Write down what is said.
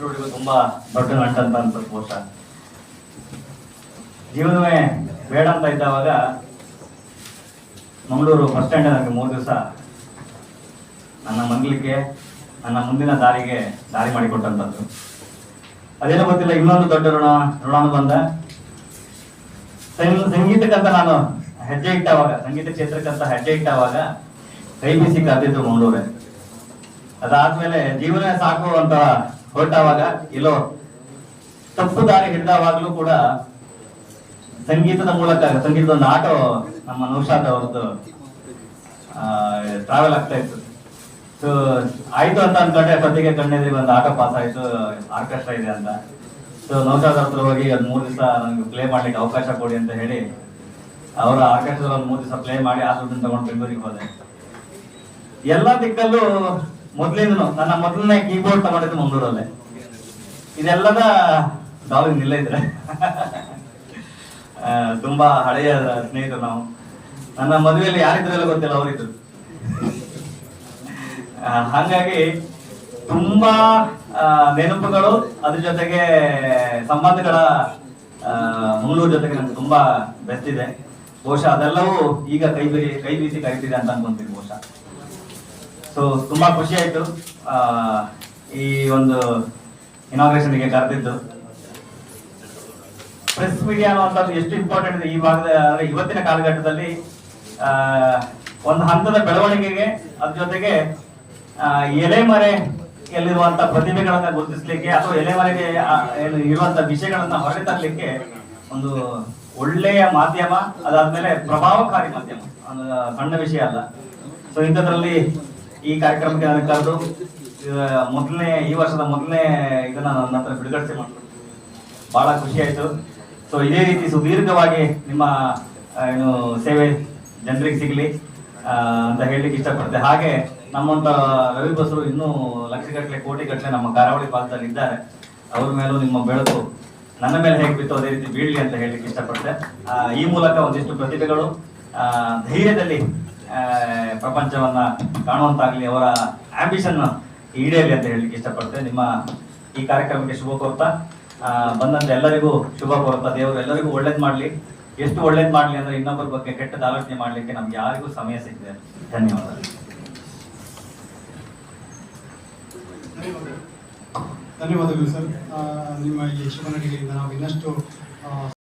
ತುಂಬಾ ದೊಡ್ಡ ನಂಟಂತ ಅನ್ಸುತ್ತೆ ಬಹುಶಃ ಜೀವನವೇ ಬೇಡ ಅಂತ ಇದ್ದಾವಾಗ ಮಂಗಳೂರು ಬಸ್ ಸ್ಟ್ಯಾಂಡ್ ನನಗೆ ಮೂರು ದಿವಸ ನನ್ನ ಮಂಗ್ಲಿಕ್ಕೆ, ನನ್ನ ಮುಂದಿನ ದಾರಿಗೆ ದಾರಿ ಮಾಡಿಕೊಟ್ಟಂಥದ್ದು ಅದೇನೋ ಗೊತ್ತಿಲ್ಲ, ಇನ್ನೊಂದು ದೊಡ್ಡ ಋಣ ಋಣಾನು ಬಂದ ಸಂಗ್- ಸಂಗೀತಕ್ಕಂತ ನಾನು ಹೆಜ್ಜೆ ಇಟ್ಟವಾಗ, ಸಂಗೀತ ಕ್ಷೇತ್ರಕ್ಕಂತ ಹೆಜ್ಜೆ ಇಟ್ಟವಾಗ ಕೈ ಬೀಸಿ ಕರೆದಿದ್ದು ಮಂಗಳೂರೇ. ಅದಾದ್ಮೇಲೆ ಜೀವನ ಸಾಕು ಅಂತ ಹೊರಟಾವಾಗ ಎಲ್ಲೋ ತಪ್ಪು ದಾರಿ ಹಿಡಿದಾವಾಗಲೂ ಕೂಡ ಸಂಗೀತದ ಮೂಲಕ, ಸಂಗೀತದ ಒಂದು ಆಟೋ ನಮ್ಮ ನೌಶಾದ್ ಅವ್ರದ್ದು ಟ್ರಾವೆಲ್ ಆಗ್ತಾ ಇತ್ತು. ಸೊ ಆಯ್ತು ಅಂತ ಅನ್ಕೊಂಡೆ ಪ್ರತಿಗೆ ಕಣ್ಣಿದ್ರೆ ಒಂದು ಆಟೋ ಪಾಸ್ ಆಯ್ತು ಆರ್ಕೆಸ್ಟ್ರಾ ಇದೆ ಅಂತ. ಸೊ ನೌಶಾದ್ ಹತ್ರ ಹೋಗಿ ಅದು ಮೂರು ದಿವಸ ನನಗೆ ಪ್ಲೇ ಮಾಡ್ಲಿಕ್ಕೆ ಅವಕಾಶ ಕೊಡಿ ಅಂತ ಹೇಳಿ, ಅವರ ಆರ್ಕೆಸ್ಟ್ರಾ ಒಂದು ಮೂರು ದಿವಸ ಪ್ಲೇ ಮಾಡಿ ಆ ದುಡ್ಡನ್ನು ತಗೊಂಡು ಬೆಂಗಳೂರಿಗೆ ಹೋದೆ. ಎಲ್ಲ ದಿಕ್ಕಲ್ಲೂ ಮೊದ್ಲಿಂದನು, ನನ್ನ ಮೊದಲನೇ ಕೀಬೋರ್ಡ್ ತಗೊಂಡಿದ್ದು ಮಂಗಳೂರಲ್ಲೇ. ಇದೆಲ್ಲದ ಡಾಲಿಂಗ್ ಇಲ್ಲ ಇದ್ರೆ. ತುಂಬಾ ಹಳೆಯ ಸ್ನೇಹಿತರು ನಾವು. ನನ್ನ ಮದುವೆಯಲ್ಲಿ ಯಾರಿದ್ರೆಲ್ಲ ಗೊತ್ತಿಲ್ಲ, ಅವರಿದ್ರು. ಹಾಗಾಗಿ ತುಂಬಾ ನೆನಪುಗಳು, ಅದ್ರ ಜೊತೆಗೆ ಸಂಬಂಧಗಳ ಮಂಗಳೂರು ಜೊತೆಗೆ ನನಗೆ ತುಂಬಾ ಬೆಸ್ತಿದೆ ಬಹುಶಃ ಅದೆಲ್ಲವೂ ಈಗ ಕೈ ಕೈ ಬೀಸಿ ಕರಿತಿದೆ ಅಂತ ಅನ್ಕೊಂತೀನಿ ಬಹುಶಃ. ಸೊ ತುಂಬಾ ಖುಷಿ ಆಯ್ತು. ಈ ಒಂದು ಇನಾಗ್ರೇಷನ್ಗೆ ಕರೆದಿದ್ದು. ಪ್ರೆಸ್ ಮೀಡಿಯಾ ಅನ್ನುವಂಥದ್ದು ಎಷ್ಟು ಇಂಪಾರ್ಟೆಂಟ್ ಇದೆ ಈ ಭಾಗದ, ಅಂದ್ರೆ ಇವತ್ತಿನ ಕಾಲಘಟ್ಟದಲ್ಲಿ ಒಂದು ಹಂತದ ಬೆಳವಣಿಗೆಗೆ ಅದ್ರ ಜೊತೆಗೆ ಎಲೆಮರೆ ಎಲ್ಲಿರುವಂತ ಪ್ರತಿಭೆಗಳನ್ನ ಗುರುತಿಸಲಿಕ್ಕೆ ಅಥವಾ ಎಲೆಮರೆಗೆ ಇರುವಂತ ವಿಷಯಗಳನ್ನ ಹೊರಗೆ ತರಲಿಕ್ಕೆ ಒಂದು ಒಳ್ಳೆಯ ಮಾಧ್ಯಮ, ಅದಾದ್ಮೇಲೆ ಪ್ರಭಾವಕಾರಿ ಮಾಧ್ಯಮ ಸಣ್ಣ ವಿಷಯ ಅಲ್ಲ. ಸೊ ಇಂಥದ್ರಲ್ಲಿ ಈ ಕಾರ್ಯಕ್ರಮಕ್ಕೆ ಕರೆದು ಮೊದಲನೇ, ಈ ವರ್ಷದ ಮೊದಲನೇ ಇದನ್ನ ನನ್ನ ಹತ್ರ ಬಿಡುಗಡೆ ಬಹಳ ಖುಷಿ ಆಯ್ತು. ಸೊ ಇದೇ ರೀತಿ ಸುದೀರ್ಘವಾಗಿ ನಿಮ್ಮ ಏನು ಸೇವೆ ಜನರಿಗೆ ಸಿಗ್ಲಿ ಅಂತ ಹೇಳಲಿಕ್ಕೆ ಇಷ್ಟಪಡ್ತೆ. ಹಾಗೆ ನಮ್ಮಂತ ರವಿ ಬಸರು ಇನ್ನೂ ಲಕ್ಷಗಟ್ಟಲೆ, ಕೋಟಿಗಟ್ಟಲೆ ನಮ್ಮ ಕರಾವಳಿ ಭಾಗದಲ್ಲಿ ಇದ್ದಾರೆ. ಅವ್ರ ಮೇಲೂ ನಿಮ್ಮ ಬೆಳಕು ನನ್ನ ಮೇಲೆ ಹೇಗೆ ಬಿತ್ತು ಅದೇ ರೀತಿ ಬೀಳಲಿ ಅಂತ ಹೇಳಲಿಕ್ಕೆ ಇಷ್ಟಪಡ್ತೆ. ಈ ಮೂಲಕ ಒಂದಿಷ್ಟು ಪ್ರತಿಭೆಗಳು ಧೈರ್ಯದಲ್ಲಿ ಪ್ರಪಂಚವನ್ನ ಕಾಣುವಂತಾಗ್ಲಿ ಅವರ ಆಂಬಿಷನ್ ಈಡೇರಲಿ ಅಂತ ಹೇಳಲಿಕ್ಕೆ ಇಷ್ಟಪಡ್ತೇನೆ. ನಿಮ್ಮ ಈ ಕಾರ್ಯಕ್ರಮಕ್ಕೆ ಶುಭ ಕೋರ್ತಾ. ಬಂದಂತ ಎಲ್ಲರಿಗೂ ಶುಭ ಕೋರ್ತಾ. ದೇವರು ಎಲ್ಲರಿಗೂ ಒಳ್ಳೇದ್ ಮಾಡ್ಲಿ. ಎಷ್ಟು ಒಳ್ಳೇದ್ ಮಾಡ್ಲಿ ಅಂದ್ರೆ ಇನ್ನೊಬ್ಬರ ಬಗ್ಗೆ ಕೆಟ್ಟದ ಆಲೋಚನೆ ಮಾಡ್ಲಿಕ್ಕೆ ನಮ್ಗೆ ಯಾರಿಗೂ ಸಮಯ ಸಿಗ್ತದೆ ಧನ್ಯವಾದ. ಧನ್ಯವಾದಗಳು ಸರ್. ನಿಮ್ಮ ಈ ಶುಭ ನಾವು ಇನ್ನಷ್ಟು